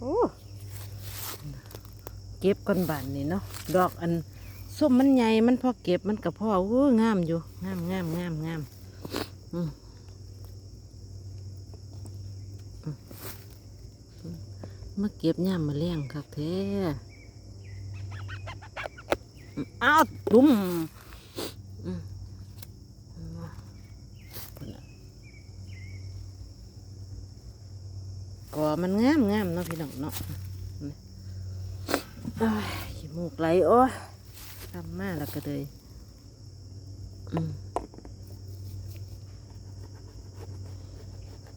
โอ้เก็บก้อนบานนี่เนาะดอกอันส้มมันใหญ่มันพอเก็บมันกับพ่อโอ้งามอยู่งามงามงามงามอืมอืมมาเก็บย่ามมาเลี้ยงคักแท้อืมอ้าวดุมอืมก่อมันงามงามเนาะพี่น้องเนาะนี่โอ้ย ขี้มูกไหลโอ้ทำมาแล้วก็เลยอืม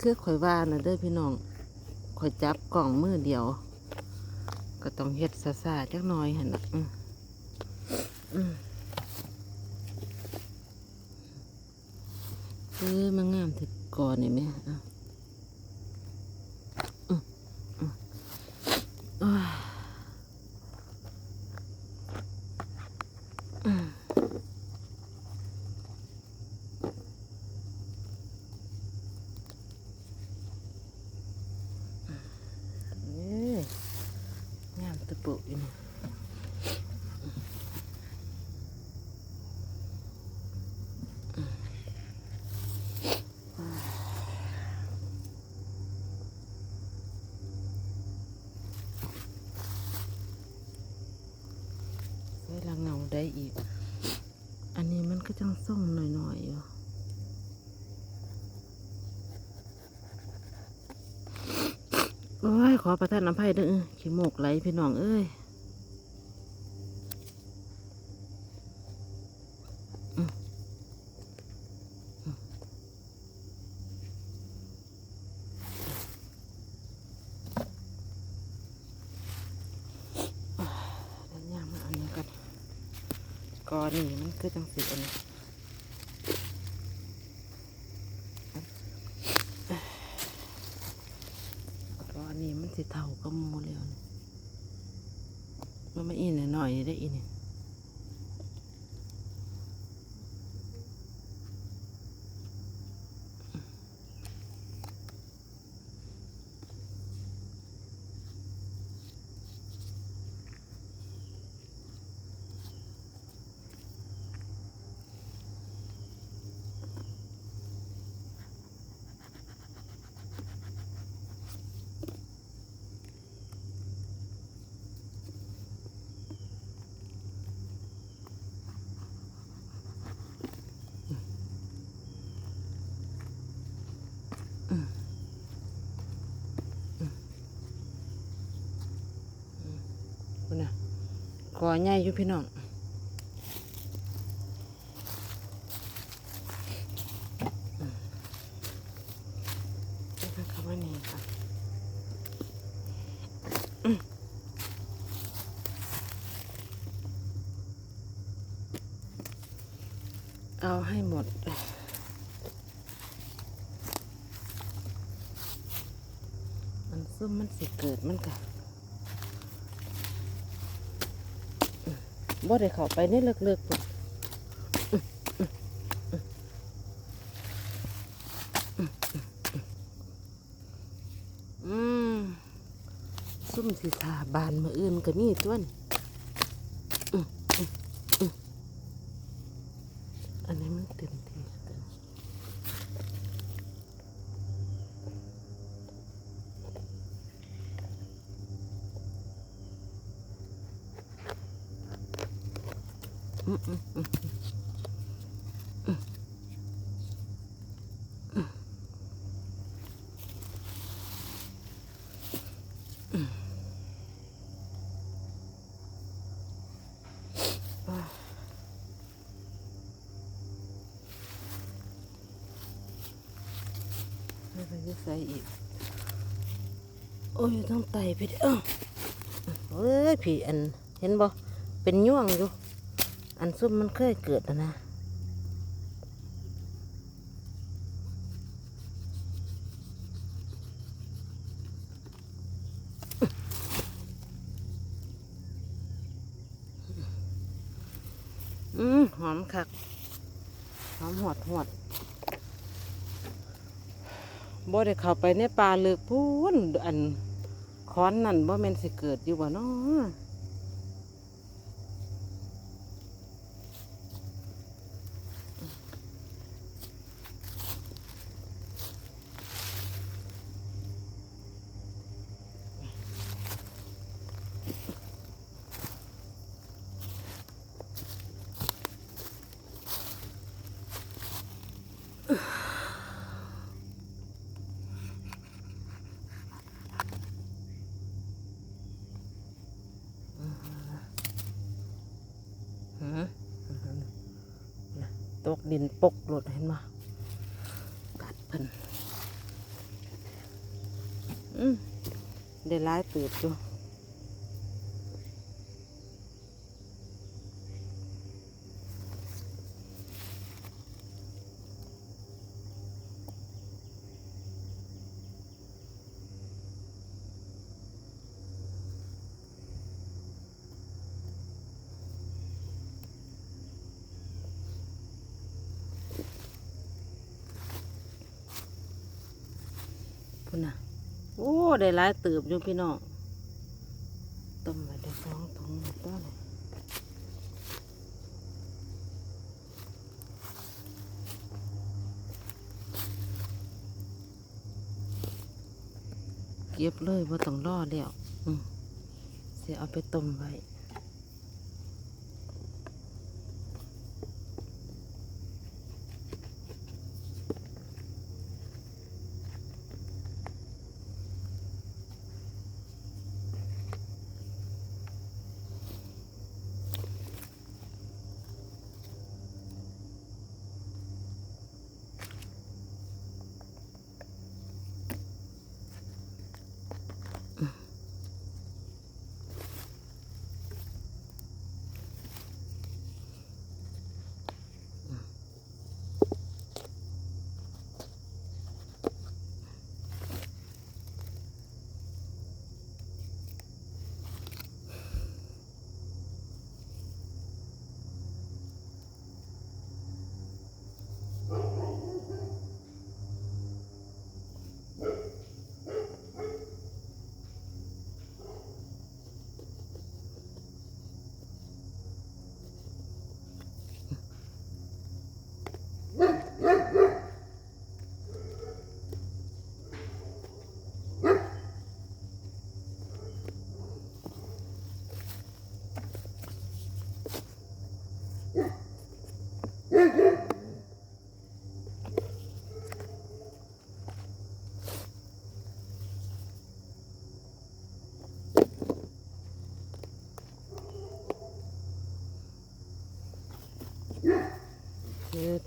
คือข่อยว่านะเด้อพี่น้องข่อยจับกล่องมือเดียว ก็ต้องเฮ็ดซาซาจักหน่อยหันนะอือมเออมันงามถึงก่อนนี่ไหมอะ โอ้ยอืมเอ้ยงามตะปุอยู่นี่ใส่ ละเงาได้อีก อันนี้มันก็จังส่งหน่อยๆอยู่โอ้ยขอประทานอภัยเด้อขี้โมกไหลพี่น้องเอ้ยอืมอืมอ่าเดี๋ยวย่างมาอันนี้กัน กอนนี่มันคือจังสีอันนี้กอนนี่มันสีเทากับมูแล้วนี่มันไม่อินหน่อยได้อินี่ยน่ะ กอใหญ่อยู่พี่น้องเอาให้หมดมันซุ่มมันสิเกิดมันกะ บ่ได้เข้าไปในเลิกๆพุ่นซุ่มสิทาบานมาอื่นก็มีตัวนี่อืมอืมอืมอันนี้มันเต็มที่แล้ว อืมอืมอืมอืมอืมอืมอ่าแล้วไปจะ ใส่อีก โอ้ยต้องไต่ไปเด้อเอ้ยผีอัน เห็นบ่เป็นย่วงอยู่ อันซุ่มมันเคยเกิดนะนะอืมหอมคัก หอมหอดหอดบ่ได้เข้าไปในป่าลึกพูนอันค้อนนั่นบ่แม่นสิเกิดอยู่บ่เนาะหือน่ะต กดินปกหลดเห็นไหมกัดเพิ่นอืมได้ร้ายตืบอยู่ โอ้ ได้หลายตืบอยู่พี่น้องต้มไว้ได้สองถุงหมดตัวเลยเก็บเลยว่าต้องรอแล้วเสียเอาไปต้มไว้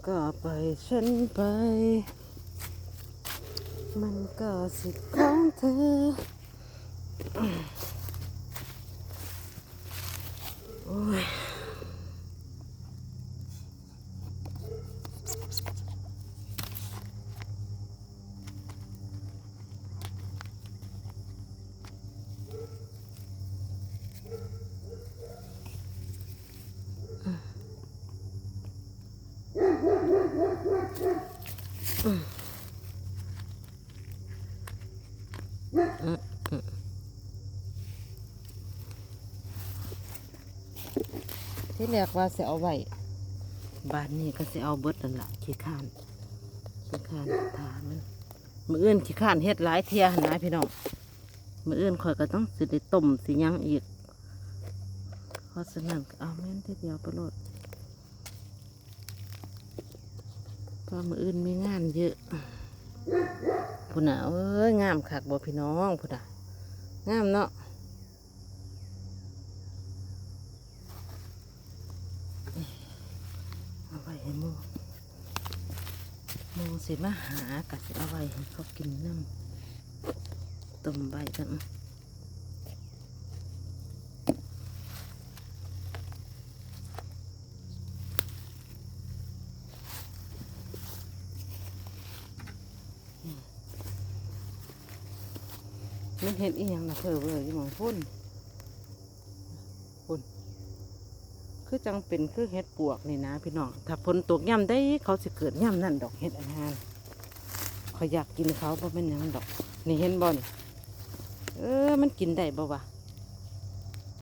ก็ไปฉันไป มันก็สิทธิ์ของเธอ โอ้ย ที่แรกว่าจะเอาไว้บ้านนี้ก็จะเอาเบิดนั่นละขี้ข้านขี้ข้านถามันมืออื่นขี้ข้านเฮ็ดหลายเทียนะพี่น้องมืออื่นข่อยก็ต้องสิได้ต้มสิยังอีกเพราะฉะนั้นเอาแม่นทีเดียวไปโลดเพราะมืออื่นมีงานเยอะพุ่นน่ะเอ้ยงามคักบ่พี่น้องพุ่นน่ะงามเนาะ เอาไว้ให้หมู หมูสิมาหากะสิเอาไว้ให้เขากินน้ำต้มใบกันมันเห็นอีหยังนะเพื่อเวอร์ยี่มองพุ่น คือจังเป็นคือเห็ดปวกนี่นะพี่น้อง ถ้าฝนตกย่ำได้เขาสิเกิดย่ำนั่นดอกเห็ดอันนั้นเขาอยากกินเขาเพราะมันยังดอก นี่เห็นบอลเออ มันกินได้บ่วะ